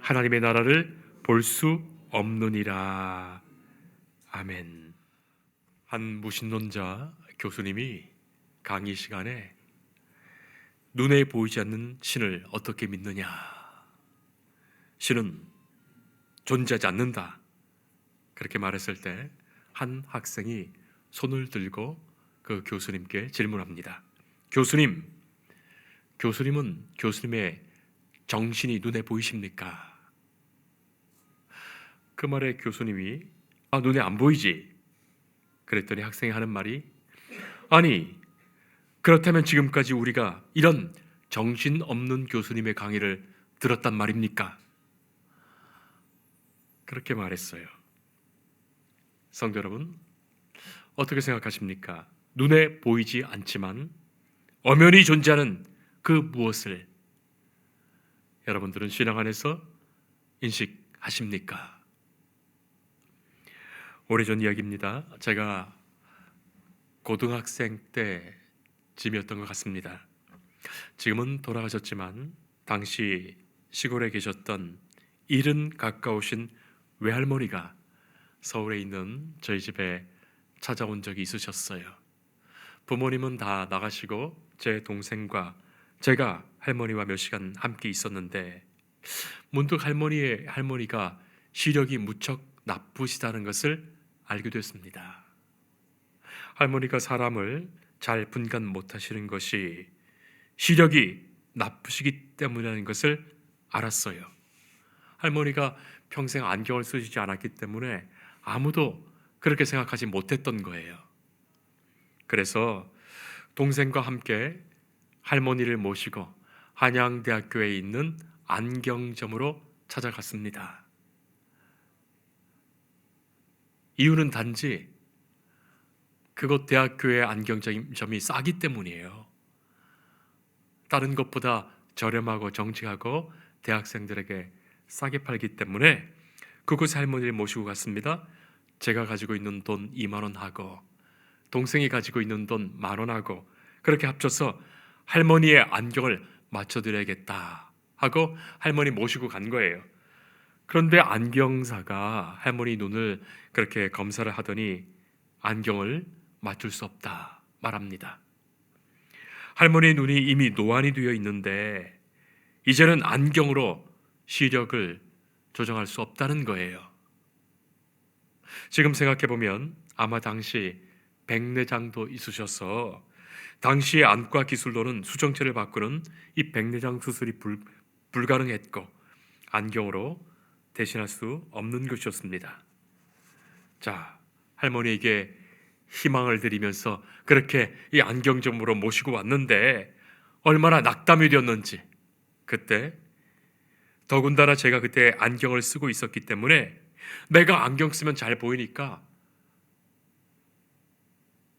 하나님의 나라를 볼 수 없느니라. 아멘. 한 무신론자 교수님이 강의 시간에 눈에 보이지 않는 신을 어떻게 믿느냐? 신은 존재하지 않는다. 그렇게 말했을 때 한 학생이 손을 들고 그 교수님께 질문합니다. 교수님, 교수님은 교수님의 정신이 눈에 보이십니까? 그 말에 교수님이 아 눈에 안 보이지. 그랬더니 학생이 하는 말이 아니 그렇다면 지금까지 우리가 이런 정신 없는 교수님의 강의를 들었단 말입니까? 그렇게 말했어요. 성도 여러분 어떻게 생각하십니까? 눈에 보이지 않지만 엄연히 존재하는 그 무엇을 여러분들은 신앙 안에서 인식하십니까? 오래전 이야기입니다. 제가 고등학생 때쯤이었던 것 같습니다. 지금은 돌아가셨지만 당시 시골에 계셨던 일은 가까우신 외할머니가 서울에 있는 저희 집에 찾아온 적이 있으셨어요. 부모님은 다 나가시고 제 동생과 제가 할머니와 몇 시간 함께 있었는데 문득 할머니의 할머니가 시력이 무척 나쁘시다는 것을 알게 됐습니다. 할머니가 사람을 잘 분간 못하시는 것이 시력이 나쁘시기 때문이라는 것을 알았어요. 할머니가 평생 안경을 쓰시지 않았기 때문에 아무도 그렇게 생각하지 못했던 거예요. 그래서 동생과 함께 할머니를 모시고 한양대학교에 있는 안경점으로 찾아갔습니다. 이유는 단지 그곳 대학교의 안경점이 싸기 때문이에요. 다른 것보다 저렴하고 정직하고 대학생들에게 싸게 팔기 때문에 그곳 할머니를 모시고 갔습니다. 제가 가지고 있는 돈 2만 원 하고 동생이 가지고 있는 돈 만 원 하고 그렇게 합쳐서 할머니의 안경을 맞춰드려야겠다 하고 할머니 모시고 간 거예요. 그런데 안경사가 할머니 눈을 그렇게 검사를 하더니 안경을 맞출 수 없다 말합니다. 할머니 눈이 이미 노안이 되어 있는데 이제는 안경으로 시력을 조정할 수 없다는 거예요. 지금 생각해 보면 아마 당시 백내장도 있으셔서 당시의 안과 기술로는 수정체를 바꾸는 이 백내장 수술이 불, 불가능했고 안경으로 대신할 수 없는 것이었습니다. 자, 할머니에게 희망을 드리면서 그렇게 이 안경점으로 모시고 왔는데 얼마나 낙담이 되었는지 그때 더군다나 제가 그때 안경을 쓰고 있었기 때문에 내가 안경 쓰면 잘 보이니까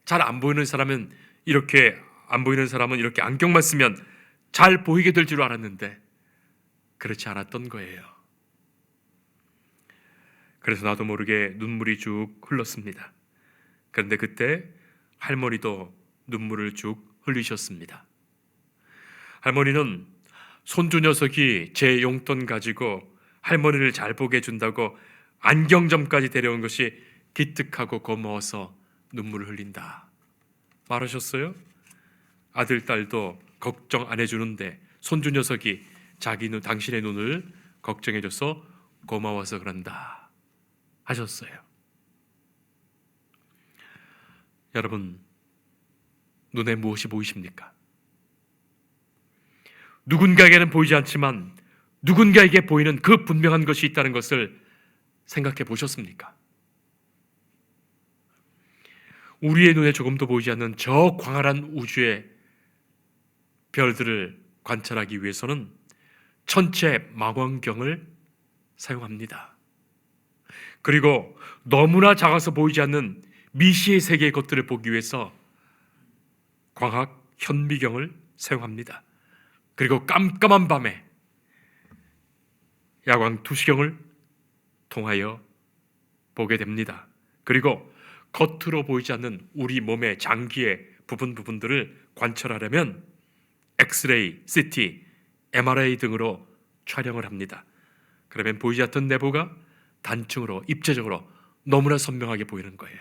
잘 안 보이는 사람은 이렇게 안 보이는 사람은 이렇게 안경만 쓰면 잘 보이게 될 줄 알았는데 그렇지 않았던 거예요. 그래서 나도 모르게 눈물이 쭉 흘렀습니다. 그런데 그때 할머니도 눈물을 쭉 흘리셨습니다. 할머니는 손주 녀석이 제 용돈 가지고 할머니를 잘 보게 해준다고 안경점까지 데려온 것이 기특하고 고마워서 눈물을 흘린다. 말하셨어요? 아들, 딸도 걱정 안 해주는데 손주 녀석이 자기 눈, 당신의 눈을 걱정해줘서 고마워서 그런다. 하셨어요. 여러분, 눈에 무엇이 보이십니까? 누군가에게는 보이지 않지만 누군가에게 보이는 그 분명한 것이 있다는 것을 생각해 보셨습니까? 우리의 눈에 조금도 보이지 않는 저 광활한 우주의 별들을 관찰하기 위해서는 천체 망원경을 사용합니다. 그리고 너무나 작아서 보이지 않는 미시의 세계의 것들을 보기 위해서 광학 현미경을 사용합니다. 그리고 깜깜한 밤에 야광 투시경을 통하여 보게 됩니다. 그리고 겉으로 보이지 않는 우리 몸의 장기의 부분 부분들을 관찰하려면 엑스레이, CT, MRI 등으로 촬영을 합니다. 그러면 보이지 않던 내부가 단층으로 입체적으로 너무나 선명하게 보이는 거예요.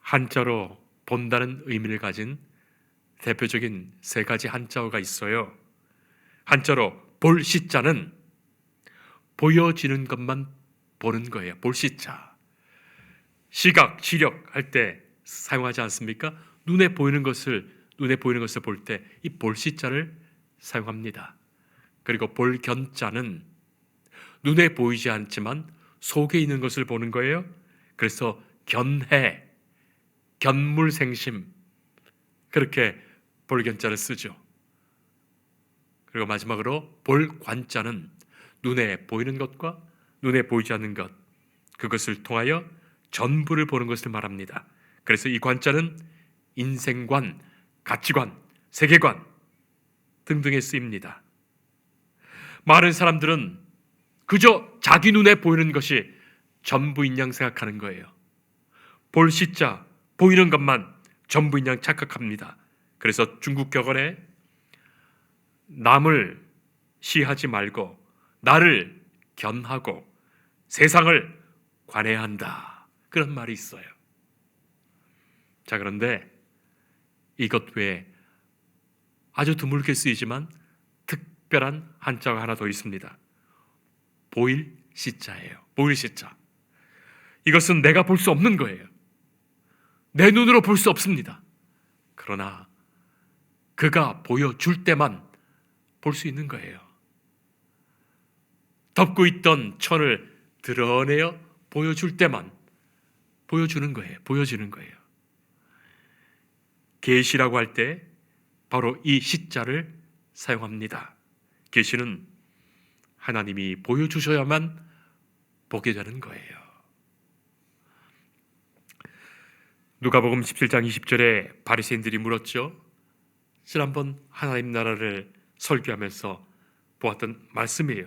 한자로 본다는 의미를 가진 대표적인 세 가지 한자어가 있어요. 한자로 볼 시자는 보여지는 것만 보는 거예요. 볼 시자. 시각, 시력 할 때 사용하지 않습니까? 눈에 보이는 것을 눈에 보이는 것을 볼 때 이 볼 시자를 사용합니다. 그리고 볼 견자는 눈에 보이지 않지만 속에 있는 것을 보는 거예요. 그래서 견해, 견물생심 그렇게 볼 견자를 쓰죠. 그리고 마지막으로 볼 관자는 눈에 보이는 것과 눈에 보이지 않는 것 그것을 통하여 전부를 보는 것을 말합니다. 그래서 이 관자는 인생관, 가치관, 세계관 등등에 쓰입니다. 많은 사람들은 그저 자기 눈에 보이는 것이 전부인 양 생각하는 거예요. 볼 시자 보이는 것만 전부인 양 착각합니다. 그래서 중국 격언에 남을 시하지 말고 나를 견하고 세상을 관해한다. 그런 말이 있어요. 자, 그런데 이것 외에 아주 드물게 쓰이지만 특별한 한자가 하나 더 있습니다. 보일 시자예요. 보일 시자. 이것은 내가 볼 수 없는 거예요. 내 눈으로 볼 수 없습니다. 그러나 그가 보여줄 때만 볼 수 있는 거예요. 덮고 있던 천을 드러내어 보여줄 때만 보여주는 거예요. 보여지는 거예요. 계시라고 할 때 바로 이 시자를 사용합니다. 계시는 하나님이 보여주셔야만 보게 되는 거예요. 누가복음 17장 20절에 바리새인들이 물었죠. 지난번 하나님 나라를 설교하면서 보았던 말씀이에요.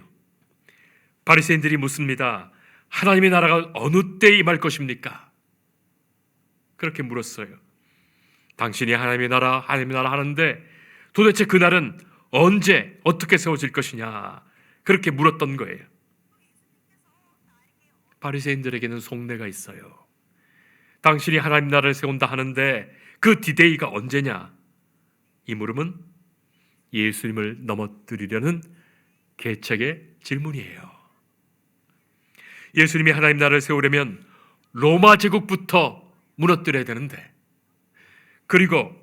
바리새인들이 묻습니다. 하나님의 나라가 어느 때 임할 것입니까? 그렇게 물었어요. 당신이 하나님의 나라, 하나님의 나라 하는데 도대체 그 날은 언제 어떻게 세워질 것이냐? 그렇게 물었던 거예요. 바리새인들에게는 속내가 있어요. 당신이 하나님 나라를 세운다 하는데 그 디데이가 언제냐? 이 물음은 예수님을 넘어뜨리려는 계책의 질문이에요. 예수님이 하나님 나라를 세우려면 로마 제국부터 무너뜨려야 되는데 그리고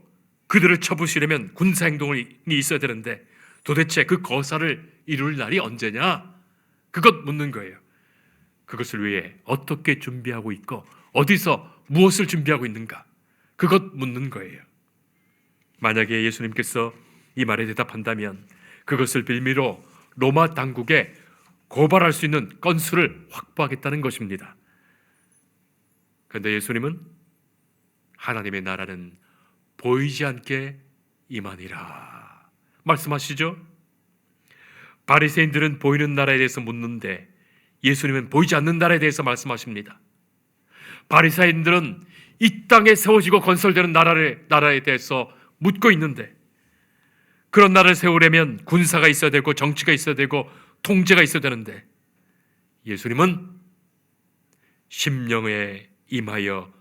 그들을 쳐부시려면 군사 행동이 있어야 되는데 도대체 그 거사를 이룰 날이 언제냐? 그것 묻는 거예요. 그것을 위해 어떻게 준비하고 있고 어디서 무엇을 준비하고 있는가? 그것 묻는 거예요. 만약에 예수님께서 이 말에 대답한다면 그것을 빌미로 로마 당국에 고발할 수 있는 건수를 확보하겠다는 것입니다. 그런데 예수님은 하나님의 나라는 보이지 않게 임하니라 말씀하시죠. 바리새인들은 보이는 나라에 대해서 묻는데 예수님은 보이지 않는 나라에 대해서 말씀하십니다. 바리새인들은 이 땅에 세워지고 건설되는 나라를 나라에 대해서 묻고 있는데 그런 나라를 세우려면 군사가 있어야 되고 정치가 있어야 되고 통제가 있어야 되는데 예수님은 심령에 임하여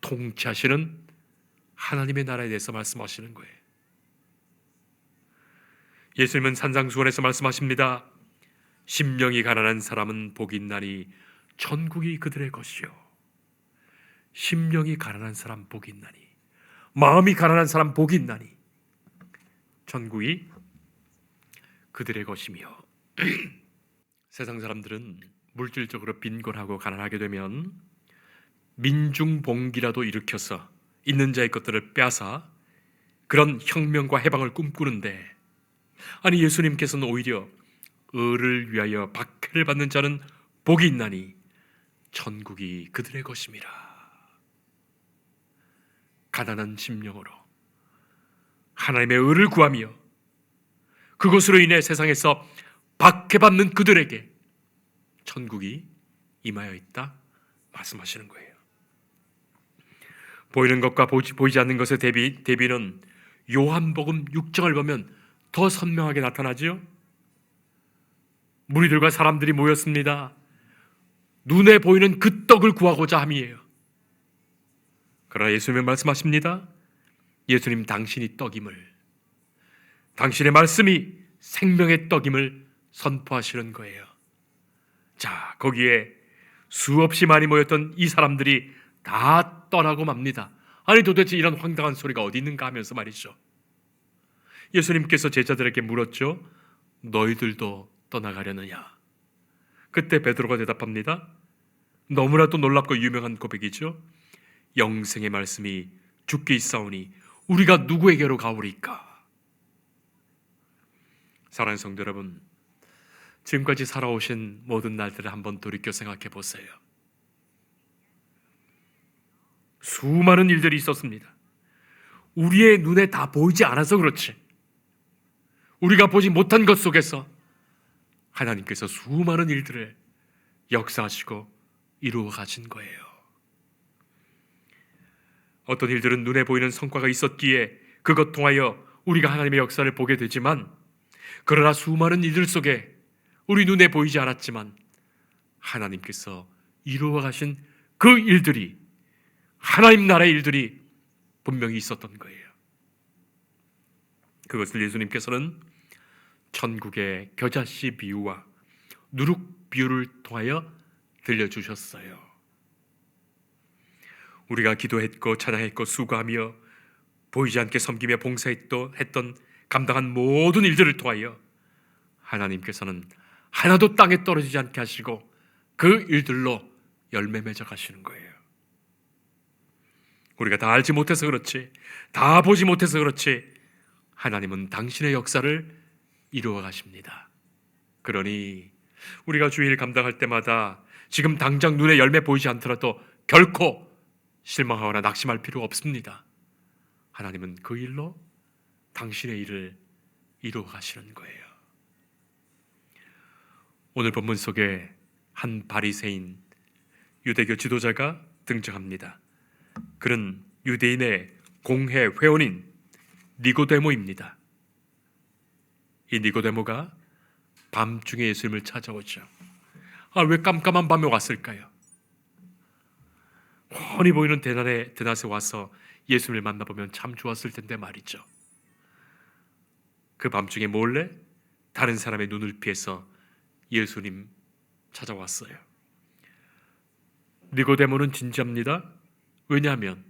통치하시는 하나님의 나라에 대해서 말씀하시는 거예요. 예수님은 산상수원에서 말씀하십니다. 심령이 가난한 사람은 복이 있나니 천국이 그들의 것이요. 심령이 가난한 사람 복이 있나니 마음이 가난한 사람 복이 있나니 천국이 그들의 것이며 세상 사람들은 물질적으로 빈곤하고 가난하게 되면 민중봉기라도 일으켜서 있는 자의 것들을 빼앗아 그런 혁명과 해방을 꿈꾸는데 아니 예수님께서는 오히려 의를 위하여 박해를 받는 자는 복이 있나니 천국이 그들의 것임이라. 가난한 심령으로 하나님의 의를 구하며 그것으로 인해 세상에서 박해받는 그들에게 천국이 임하여 있다 말씀하시는 거예요. 보이는 것과 보지, 보이지 않는 것의 대비, 대비는 요한복음 6장을 보면 더 선명하게 나타나지요. 무리들과 사람들이 모였습니다. 눈에 보이는 그 떡을 구하고자 함이에요. 그러나 예수님은 말씀하십니다. 예수님 당신이 떡임을 당신의 말씀이 생명의 떡임을 선포하시는 거예요. 자, 거기에 수없이 많이 모였던 이 사람들이 다 떠나고 맙니다. 아니 도대체 이런 황당한 소리가 어디 있는가 하면서 말이죠. 예수님께서 제자들에게 물었죠. 너희들도 떠나가려느냐? 그때 베드로가 대답합니다. 너무나도 놀랍고 유명한 고백이죠. 영생의 말씀이 죽게 있사오니 우리가 누구에게로 가오리까? 사랑하는 성도 여러분, 지금까지 살아오신 모든 날들을 한번 돌이켜 생각해 보세요. 수많은 일들이 있었습니다. 우리의 눈에 다 보이지 않아서 그렇지. 우리가 보지 못한 것 속에서 하나님께서 수많은 일들을 역사하시고 이루어 가신 거예요. 어떤 일들은 눈에 보이는 성과가 있었기에 그것 통하여 우리가 하나님의 역사를 보게 되지만 그러나 수많은 일들 속에 우리 눈에 보이지 않았지만 하나님께서 이루어 가신 그 일들이 하나님 나라의 일들이 분명히 있었던 거예요. 그것을 예수님께서는 천국의 겨자씨 비유와 누룩 비유를 통하여 들려주셨어요. 우리가 기도했고 찬양했고 수고하며 보이지 않게 섬기며 봉사했던 감당한 모든 일들을 통하여 하나님께서는 하나도 땅에 떨어지지 않게 하시고 그 일들로 열매 맺어 가시는 거예요. 우리가 다 알지 못해서 그렇지, 다 보지 못해서 그렇지, 하나님은 당신의 역사를 이루어 가십니다. 그러니 우리가 주일 감당할 때마다 지금 당장 눈에 열매 보이지 않더라도 결코 실망하거나 낙심할 필요 없습니다. 하나님은 그 일로 당신의 일을 이루어 가시는 거예요. 오늘 본문 속에 한 바리새인 유대교 지도자가 등장합니다. 그는 유대인의 공회 회원인 니고데모입니다. 이 니고데모가 밤중에 예수님을 찾아오죠. 아, 왜 깜깜한 밤에 왔을까요? 훤히 보이는 대낮에, 대낮에 와서 예수님을 만나보면 참 좋았을 텐데 말이죠. 그 밤중에 몰래 다른 사람의 눈을 피해서 예수님 찾아왔어요. 니고데모는 진지합니다. 왜냐하면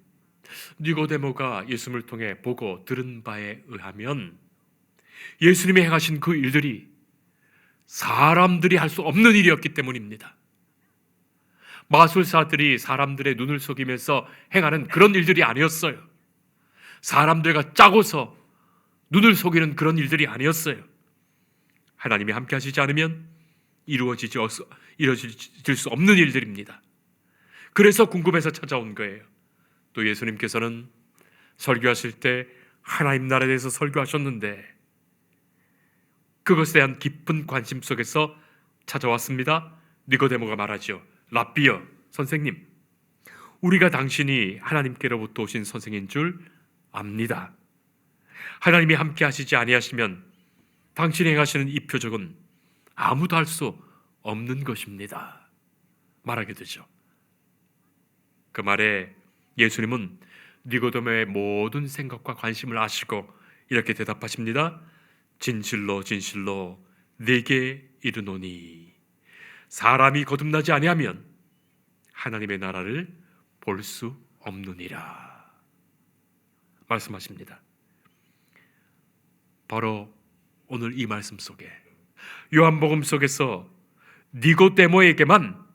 니고데모가 예수님을 통해 보고 들은 바에 의하면 예수님이 행하신 그 일들이 사람들이 할 수 없는 일이었기 때문입니다. 마술사들이 사람들의 눈을 속이면서 행하는 그런 일들이 아니었어요. 사람들과 짜고서 눈을 속이는 그런 일들이 아니었어요. 하나님이 함께 하시지 않으면 이루어지지 이루어질 수 없는 일들입니다. 그래서 궁금해서 찾아온 거예요. 또 예수님께서는 설교하실 때 하나님 나라에 대해서 설교하셨는데 그것에 대한 깊은 관심 속에서 찾아왔습니다. 니고데모가 말하죠. 라비어 선생님, 우리가 당신이 하나님께로부터 오신 선생인 줄 압니다. 하나님이 함께 하시지 아니하시면 당신이 행하시는 이 표적은 아무도 할 수 없는 것입니다. 말하게 되죠. 그 말에 예수님은 니고데모의 모든 생각과 관심을 아시고 이렇게 대답하십니다. 진실로 진실로 내게 이르노니 사람이 거듭나지 아니하면 하나님의 나라를 볼 수 없느니라 말씀하십니다. 바로 오늘 이 말씀 속에 요한복음 속에서 니고데모에게만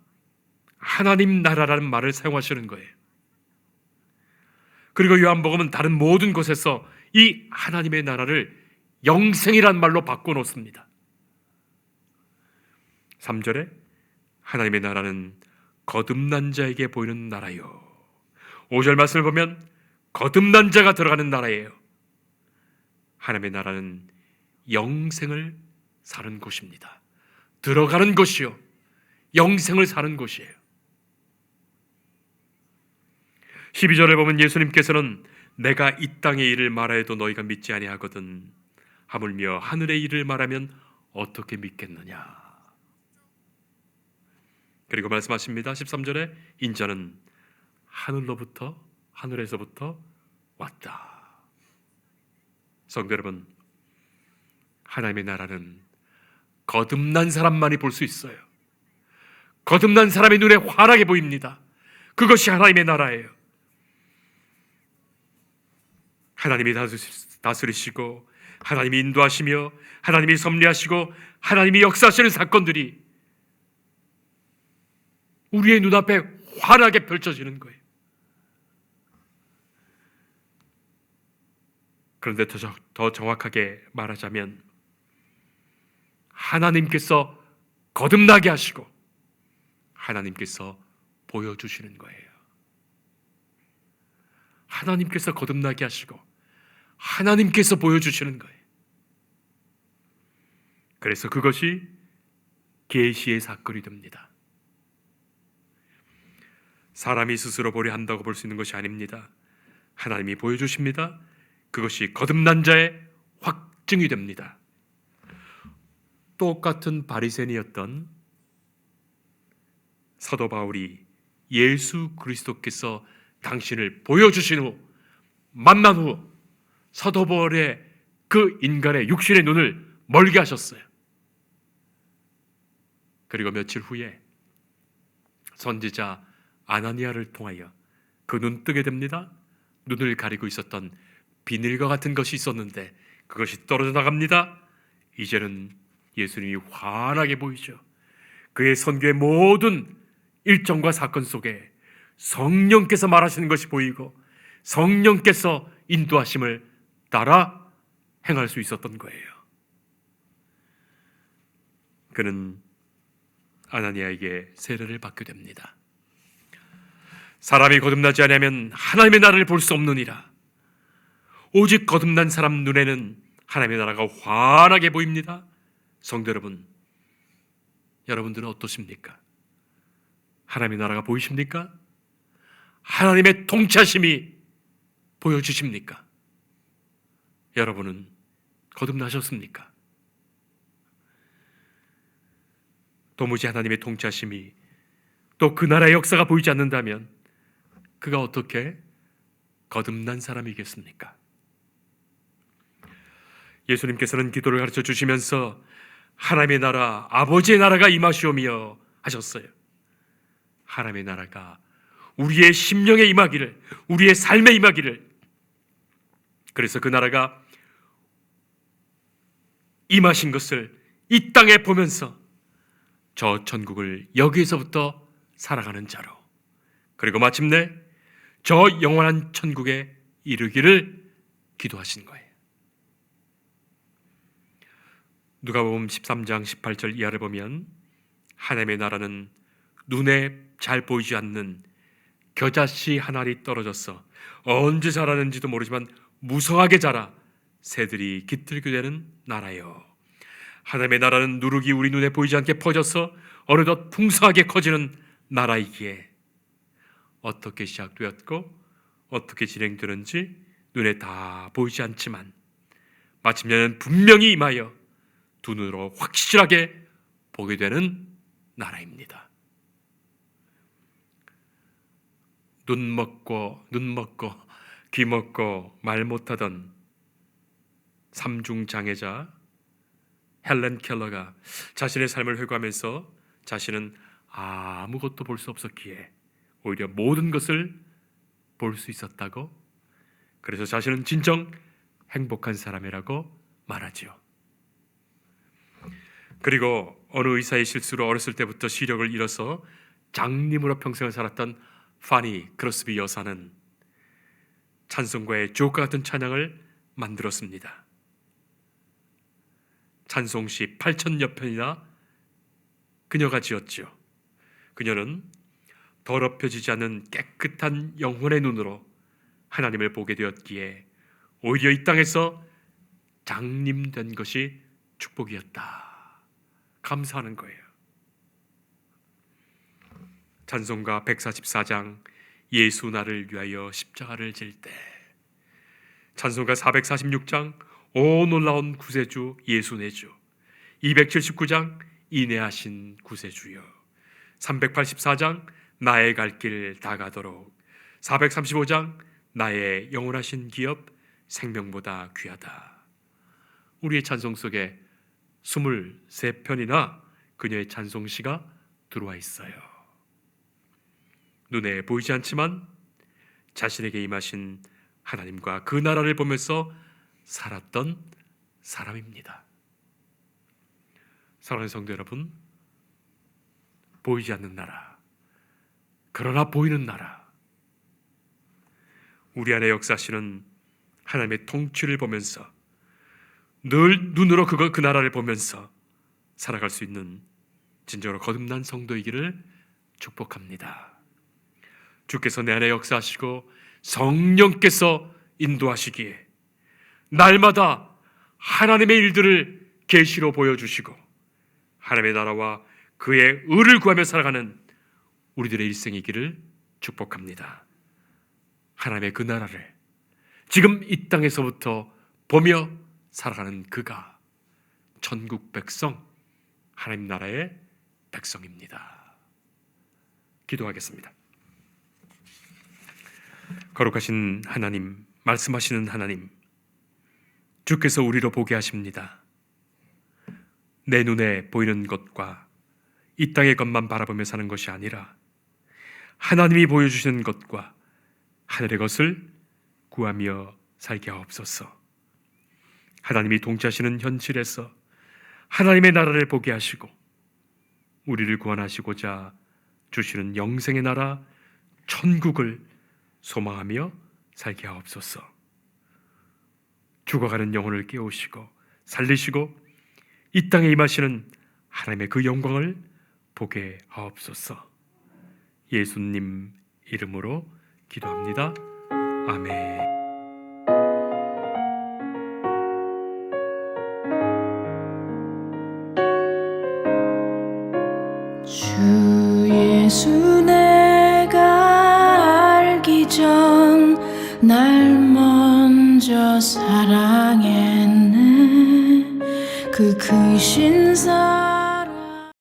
하나님 나라라는 말을 사용하시는 거예요. 그리고 요한복음은 다른 모든 곳에서 이 하나님의 나라를 영생이란 말로 바꿔 놓습니다. 3절에 하나님의 나라는 거듭난 자에게 보이는 나라요. 5절 말씀을 보면 거듭난 자가 들어가는 나라예요. 하나님의 나라는 영생을 사는 곳입니다. 들어가는 곳이요. 영생을 사는 곳이에요. 12절에 보면 예수님께서는 내가 이 땅의 일을 말하여도 너희가 믿지 아니하거든 하물며 하늘의 일을 말하면 어떻게 믿겠느냐. 그리고 말씀하십니다. 13절에 인자는 하늘로부터 하늘에서부터 왔다. 성도 여러분, 하나님의 나라는 거듭난 사람만이 볼 수 있어요. 거듭난 사람의 눈에 환하게 보입니다. 그것이 하나님의 나라예요. 하나님이 다스리시고 하나님이 인도하시며 하나님이 섭리하시고 하나님이 역사하시는 사건들이 우리의 눈앞에 환하게 펼쳐지는 거예요. 그런데 더, 정확하게 말하자면 하나님께서 거듭나게 하시고 하나님께서 보여주시는 거예요. 하나님께서 거듭나게 하시고 하나님께서 보여주시는 거예요. 그래서 그것이 계시의 사건이 됩니다. 사람이 스스로 보려 한다고 볼 수 있는 것이 아닙니다. 하나님이 보여주십니다. 그것이 거듭난 자의 확증이 됩니다. 똑같은 바리새인이었던 사도 바울이 예수 그리스도께서 당신을 보여주신 후 만난 후 사도 바울의 그 인간의 육신의 눈을 멀게 하셨어요. 그리고 며칠 후에 선지자 아나니아를 통하여 그 눈 뜨게 됩니다. 눈을 가리고 있었던 비닐과 같은 것이 있었는데 그것이 떨어져 나갑니다. 이제는 예수님이 환하게 보이죠. 그의 선교의 모든 일정과 사건 속에 성령께서 말하시는 것이 보이고 성령께서 인도하심을 따라 행할 수 있었던 거예요. 그는 아나니아에게 세례를 받게 됩니다. 사람이 거듭나지 않으면 하나님의 나라를 볼 수 없느니라. 오직 거듭난 사람 눈에는 하나님의 나라가 환하게 보입니다. 성도 여러분, 여러분들은 어떠십니까? 하나님의 나라가 보이십니까? 하나님의 통치하심이 보여주십니까? 여러분은 거듭나셨습니까? 도무지 하나님의 통치하심이 또 그 나라의 역사가 보이지 않는다면 그가 어떻게 거듭난 사람이겠습니까? 예수님께서는 기도를 가르쳐 주시면서 하나님의 나라, 아버지의 나라가 임하시오며 하셨어요. 하나님의 나라가 우리의 심령에 임하기를, 우리의 삶에 임하기를. 그래서 그 나라가 임하신 것을 이 땅에 보면서 저 천국을 여기에서부터 살아가는 자로 그리고 마침내 저 영원한 천국에 이르기를 기도하신 거예요. 누가복음 13장 18절 이하를 보면 하나님의 나라는 눈에 잘 보이지 않는 겨자씨 한 알이 떨어져서 언제 자라는지도 모르지만 무성하게 자라 새들이 깃들게 되는 나라요. 하나님의 나라는 누룩이 우리 눈에 보이지 않게 퍼져서 어느덧 풍성하게 커지는 나라이기에 어떻게 시작되었고 어떻게 진행되는지 눈에 다 보이지 않지만 마침내는 분명히 임하여 두 눈으로 확실하게 보게 되는 나라입니다. 눈 먹고 눈 먹고 귀 먹고 말 못하던 삼중 장애자 헬렌 켈러가 자신의 삶을 회고하면서 자신은 아무것도 볼 수 없었기에 오히려 모든 것을 볼 수 있었다고 그래서 자신은 진정 행복한 사람이라고 말하지요. 그리고 어느 의사의 실수로 어렸을 때부터 시력을 잃어서 장님으로 평생을 살았던 파니 크로스비 여사는 찬송가의 주옥과 같은 찬양을 만들었습니다. 찬송시 8천여 편이나 그녀가 지었지요. 그녀는 더럽혀지지 않은 깨끗한 영혼의 눈으로 하나님을 보게 되었기에 오히려 이 땅에서 장님된 것이 축복이었다. 감사하는 거예요. 찬송가 144장 예수 나를 위하여 십자가를 질 때 찬송가 446장 오 놀라운 구세주 예수 내 주. 279장 인내하신 구세주여. 384장 나의 갈 길 다 가도록. 435장 나의 영원하신 기업 생명보다 귀하다. 우리의 찬송 속에 23편이나 그녀의 찬송시가 들어와 있어요. 눈에 보이지 않지만 자신에게 임하신 하나님과 그 나라를 보면서 살았던 사람입니다. 사랑하는 성도 여러분, 보이지 않는 나라, 그러나 보이는 나라, 우리 안에 역사하시는 하나님의 통치를 보면서 늘 눈으로 그거 그 나라를 보면서 살아갈 수 있는 진정으로 거듭난 성도이기를 축복합니다. 주께서 내 안에 역사하시고 성령께서 인도하시기에 날마다 하나님의 일들을 계시로 보여주시고 하나님의 나라와 그의 의를 구하며 살아가는 우리들의 일생이기를 축복합니다. 하나님의 그 나라를 지금 이 땅에서부터 보며 살아가는 그가 천국 백성 하나님 나라의 백성입니다. 기도하겠습니다. 거룩하신 하나님, 말씀하시는 하나님, 주께서 우리로 보게 하십니다. 내 눈에 보이는 것과 이 땅의 것만 바라보며 사는 것이 아니라 하나님이 보여주시는 것과 하늘의 것을 구하며 살게 하옵소서. 하나님이 동치하시는 현실에서 하나님의 나라를 보게 하시고 우리를 구원하시고자 주시는 영생의 나라 천국을 소망하며 살게 하옵소서. 죽어가는 영혼을 깨우시고 살리시고 이 땅에 임하시는 하나님의 그 영광을 보게 하옵소서. 예수님 이름으로 기도합니다. 아멘. 사랑했네. 그 크신 사랑